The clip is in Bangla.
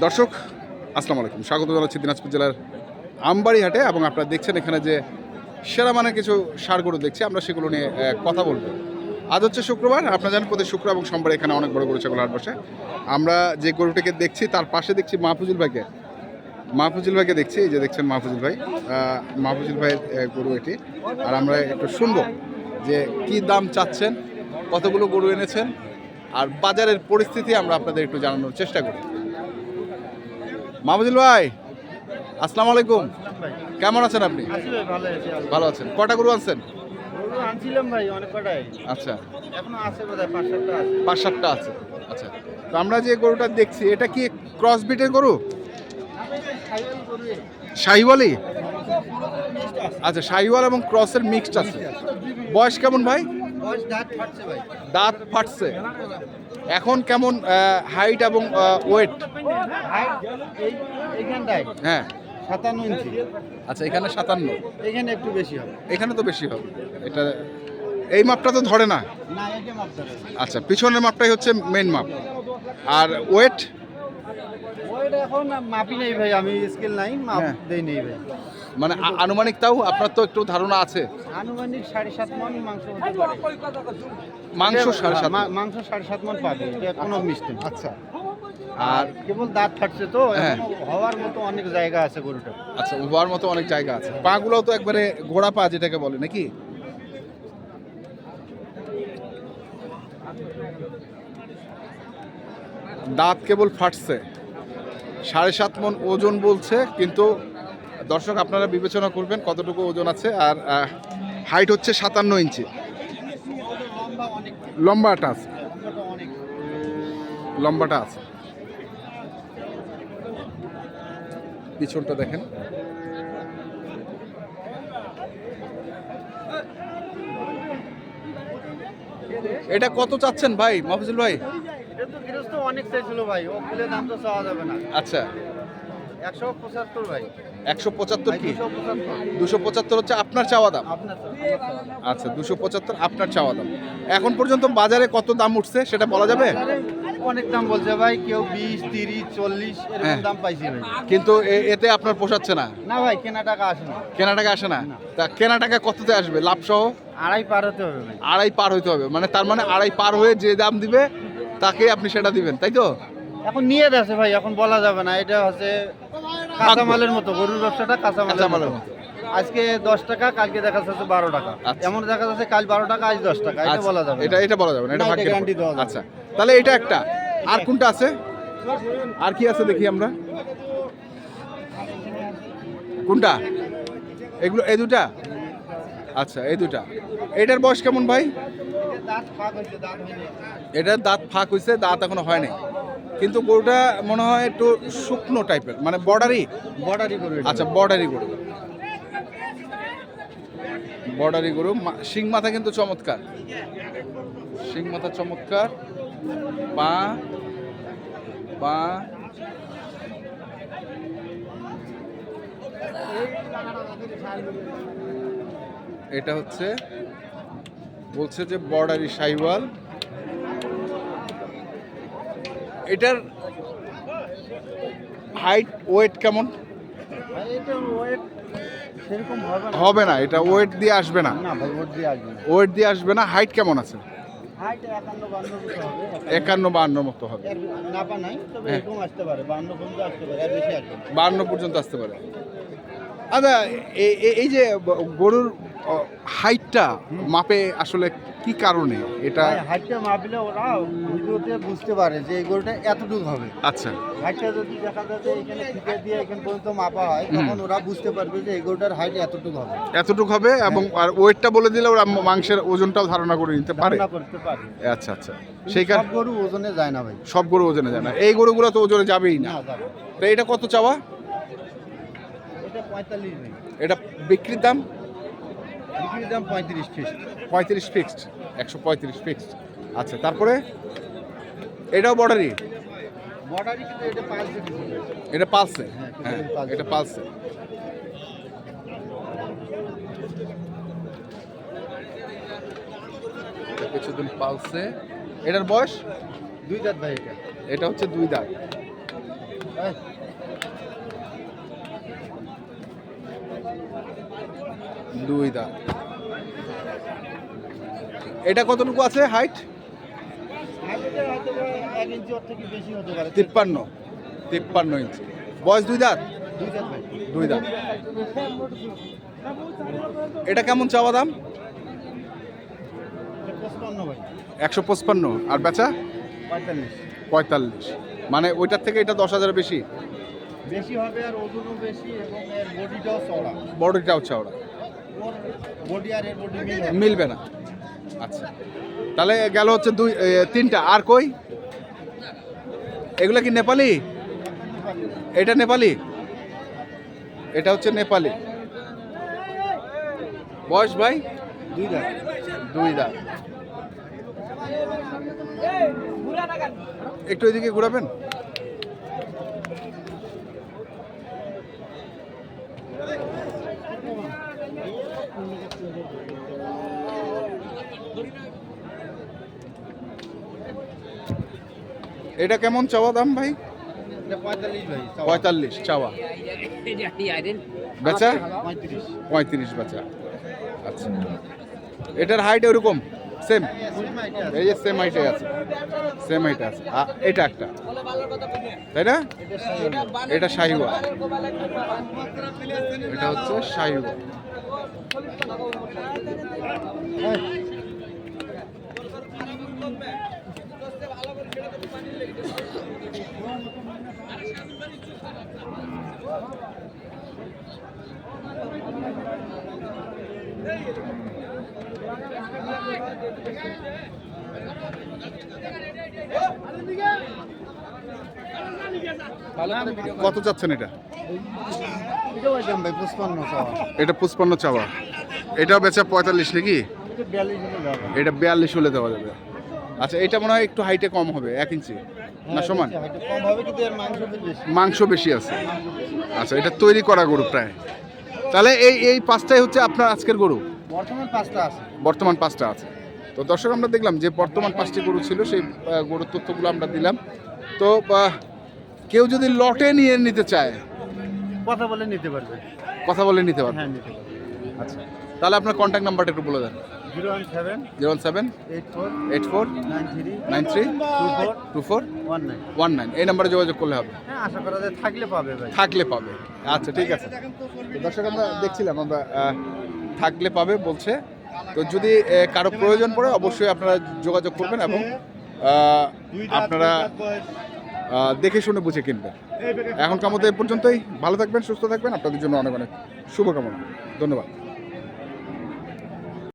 দর্শক, আসসালামু আলাইকুম। স্বাগত জানাচ্ছি দিনাজপুর জেলার আমবাড়িহাটে এবং আপনারা দেখছেন এখানে যে সেরা মানে কিছু সার গরু দেখছি, আমরা সেগুলো নিয়ে কথা বলব। আজ হচ্ছে শুক্রবার, আপনারা জানেন প্রতি শুক্র এবং সোমবার এখানে অনেক বড় গরু ছাগল হাট বসে। আমরা যে গরুটিকে দেখছি, তার পাশে দেখছি মাহফুজুল ভাইকে। মাহফুজুল ভাইকে দেখছি যে দেখছেন মাহফুজুল ভাই। মাহফুজুল ভাইয়ের গরু এটি। আর আমরা একটু শুনব যে কি দাম চাচ্ছেন, কতগুলো গরু এনেছেন, আর বাজারের পরিস্থিতি আমরা আপনাদের একটু জানানোর চেষ্টা করি। মাহফুজুল ভাই আসসালামু আলাইকুম। কেমন আছেন আপনি? ভালো আছেন। কটা গরু আনছেন? আনছিলাম ভাই অনেক কটাই। আচ্ছা। এখনও আছে বোধ পাঁচ সাতটা আছে। পাঁচ সাতটা আছে। আচ্ছা। তো আমরা যে গরুটা দেখছি এটা কি ক্রস বিটের গরু? শাহিওয়ালি? আচ্ছা শাহিওয়াল এবং ক্রসের মিক্সড আছে। বয়স কেমন ভাই। দাঁত ফাটছে। এখন কেমন হাইট এবং ওয়েট হ্যাঁ। সাতান্ন ইঞ্চি। আচ্ছা এখানে সাতান্ন। এখানে একটু বেশি হবে। এখানে তো বেশি হবে। এটা এই মাপটা তো ধরে না? আচ্ছা পিছনের মাপটাই হচ্ছে মেন মাপ। আর ওয়েট ওয়েট এখন মাপি নেই ভাই আমি স্কেল নাই মাপ হ্যাঁ। দেই নেই ভাই। মানে আনুমানিক তাও আপনার তো একটু ধারণা আছে। আনুমানিক সাড়ে সাত মন মাংস মাংস সাড়ে সাত মা- মাংস সাড়ে সাত মন পাবে কোনো মিষ্টি আচ্ছা। আর কেবল দাঁত ফাটছে তো হ্যাঁ। হওয়ার মতো অনেক জায়গা আছে গরুটা। আচ্ছা হওয়ার মতো অনেক জায়গা আছে। পাগুলোও তো একবারে ঘোড়া পা যেটাকে বলে নাকি? দাঁত কেবল ফাটছে। সাড়ে সাত মন ওজন বলছে কিন্তু দর্শক আপনারা বিবেচনা করবেন কতটুকু ওজন আছে আর হাইট হচ্ছে সাতান্ন ইঞ্চি। লম্বাটা আছে লম্বাটা আছে পিছনটা দেখেন। এটা কত চাচ্ছেন ভাই মফিজুল ভাই? এটা তো গৃহস্থ অনেক চাইছিল ভাই ও খুলে দাম তো চাওয়া যাবে না। আচ্ছা। একশো পঁচাত্তর কি? দুশো পঁচাত্তর। হচ্ছে আপনার চাওয়া দাম। আচ্ছা দুশো পঁচাত্তর আপনার চাওয়া দাম। এখন পর্যন্ত বাজারে কত দাম উঠছে সেটা বলা যাবে? অনেক দাম বলছে ভাই কেউ বিশ তিরিশ চল্লিশ এরকম হ্যাঁ। দাম পাইছি কিন্তু এতে আপনার পোষাচ্ছে না? না ভাই কেনা টাকা আসে না। কেনা টাকা আসে না? না। তা কেনা টাকা কততে আসবে? লাভ সহ আড়াই পার হতে হবে আড়াই পার হইতে হবে। মানে তার মানে আড়াই পার হয়ে যে দাম দিবে তাকে আপনি সেটা দিবেন তাই তো? এখন নিয়ে আছে ভাই এখন বলা যাবে না। এটা হচ্ছে কাঁচামালের মতো গরুর ব্যবসাটা কাঁচামালের মতো। আজকে দশ টাকা কালকে দেখা যাচ্ছে বারো টাকা। আচ্ছা। এমন দেখা যাচ্ছে কাল বারো টাকা আজ দশ টাকা। এটা আচ্ছা, বলা যাবে এটা এটা বলা যাবে না এটা guarantee দেওয়া আচ্ছা। তাহলে এটা একটা। আর কোনটা আছে? আর কি আছে দেখি আমরা? কোনটা? এগুলো এই দুটা? আচ্ছা এই দুটা। এটার বয়স কেমন ভাই। এটার দাঁত ফাঁক হয়েছে দাঁত এখনও হয় নাই। কিন্তু গরুটা মনে হয় একটু শুকনো টাইপের মানে বর্ডারি? বর্ডারি গরু আচ্ছা বর্ডারি গরু। বর্ডারি গরু শিং মাথা কিন্তু চমৎকার। শিং মাথা চমৎকার। পা পা। এটা হচ্ছে বলছে যে বর্ডারি সাইওয়াল। এটার হাইট ওয়েট কেমন হবে না। এটা ওয়েট দিয়ে আসবে না। ওয়েট দিয়ে আসবে না হাইট কেমন আছে একান্ন, বান্ন মতো হবে। তবে হ্যাঁ। পর্যন্ত আসতে পারে, আচ্ছা এই যে গরুর হাইটটা মাপে আসলে কি কারণে এটা? হাইটটা মাপলে ওরা ভিডিওতে বুঝতে পারে যে এই গরুটা এতটুকু হবে। আচ্ছা। হাইটটা যদি দেখা যায় যে এখানে ফিতে দিয়ে এখানে পর্যন্ত মাপা হয় তখন ওরা বুঝতে পারবে যে এই গরুটার হাইট এতটুকু হবে। এতটুকু হবে এবং আর ওয়েটটা বলে দিলে ওরা মাংসের ওজনটাও ধারণা করে নিতে পারে। ধারণা করতে পারে। আচ্ছা আচ্ছা। সেই কারণে সব গরু ওজনে যায় না ভাই। সব গরু ওজনে যায় না। এই গরুগুলো তো ওজনে যাবেই না। তো এটা কত চাওয়া? এটা পঁয়তাল্লিশ ভাই। এটা বিক্রির দাম? বিক্রির দাম পঁয়ত্রিশ ফিস্ট পঁয়ত্রিশ ফিক্সড একশো পঁয়ত্রিশ ফিক্সড আচ্ছা তারপরে? এটাও বর্ডারি? এটা পালসে হ্যাঁ, হ্যাঁ এটা পালসে। কিছুদিন পালসে। এটার বয়স? দুই দাঁত ভাই এটা। এটা হচ্ছে দুই দাঁত। দুই দাঁত। এটা কতটুকু আছে হাইট তিপ্পান্ন। তিপ্পান্ন ইঞ্চি বয়স দুই দাঁত? দুই দাঁত এটা কেমন চাওয়া দাম? একশো পঁচপান্ন আর বেচা? পঁয়তাল্লিশ। মানে ওইটার থেকে এটা দশ হাজার বেশি? বেশি হবে আর ওজনও বেশি এবং বডিটাও চড়া বড়টাও চাওড়া। মিলবে না। আচ্ছা। তাহলে গেল হচ্ছে দুই তিনটা। আর কই? এগুলা কি নেপালি? এটা নেপালি? এটা হচ্ছে নেপালি। বয়স ভাই? দুই দাঁত। দুই দাঁত। একটু এদিকে ঘোরাবেন? এটা কেমন চাওয়া দাম ভাই? পঁয়তাল্লিশ চাওয়া। বেচা? পঁয়ত্রিশ। বেচা। আচ্ছা। এটার হাইট ওরকম সেম এই যে সেম হাইটে আছে। সেম হাইটে আছে। এটা একটা। তাই না? এটা শাহিওয়া। এটা হচ্ছে শাহিওয়া। কত চাচ্ছেন এটা? চাওয়া এটা পঁচপান্ন চাওয়া। এটাও বেচা পঁয়তাল্লিশ নাকি? এটা এটা বিয়াল্লিশ হলে দেওয়া যাবে। আচ্ছা এটা মনে হয় একটু হাইটে কম হবে এক ইঞ্চি না সমান? হ্যাঁ, এর মাংস বেশি। আছে। আচ্ছা এটা তৈরি করা গরু প্রায়। তাহলে এই এই পাঁচটাই হচ্ছে আপনার আজকের গরু? বর্তমান পাঁচটা আছে। বর্তমান পাঁচটা আছে। তো দর্শক আমরা দেখলাম যে বর্তমান পাঁচটি গরু ছিল সেই গরুর তথ্যগুলো আমরা দিলাম। তো কেউ যদি লটে নিয়ে নিতে চায় কথা বলে নিতে পারবে। কথা বলে নিতে পারবে। হ্যাঁ নিতে পারবে। আচ্ছা। তাহলে আপনার কন্ট্যাক্ট নাম্বারটা একটু বলে দেন। Zero one seven zero seven eight four eight four nine three nine three two four two four one nine. One nine এই নাম্বারে যোগাযোগ করলে হবে। হ্যাঁ আশা করা যায় থাকলে পাবে ভাই। থাকলে পাবে। আচ্ছা ঠিক আছে। দর্শক আমরা দেখছিলাম আমরা থাকলে পাবে বলছে। তো যদি কারও প্রয়োজন পড়ে অবশ্যই আপনারা যোগাযোগ করবেন এবং আপনারা দেখে শুনে বুঝে কিনবেন। এখনকার মতো এ পর্যন্তই। ভালো থাকবেন সুস্থ থাকবেন। আপনাদের জন্য অনেক অনেক শুভকামনা। ধন্যবাদ।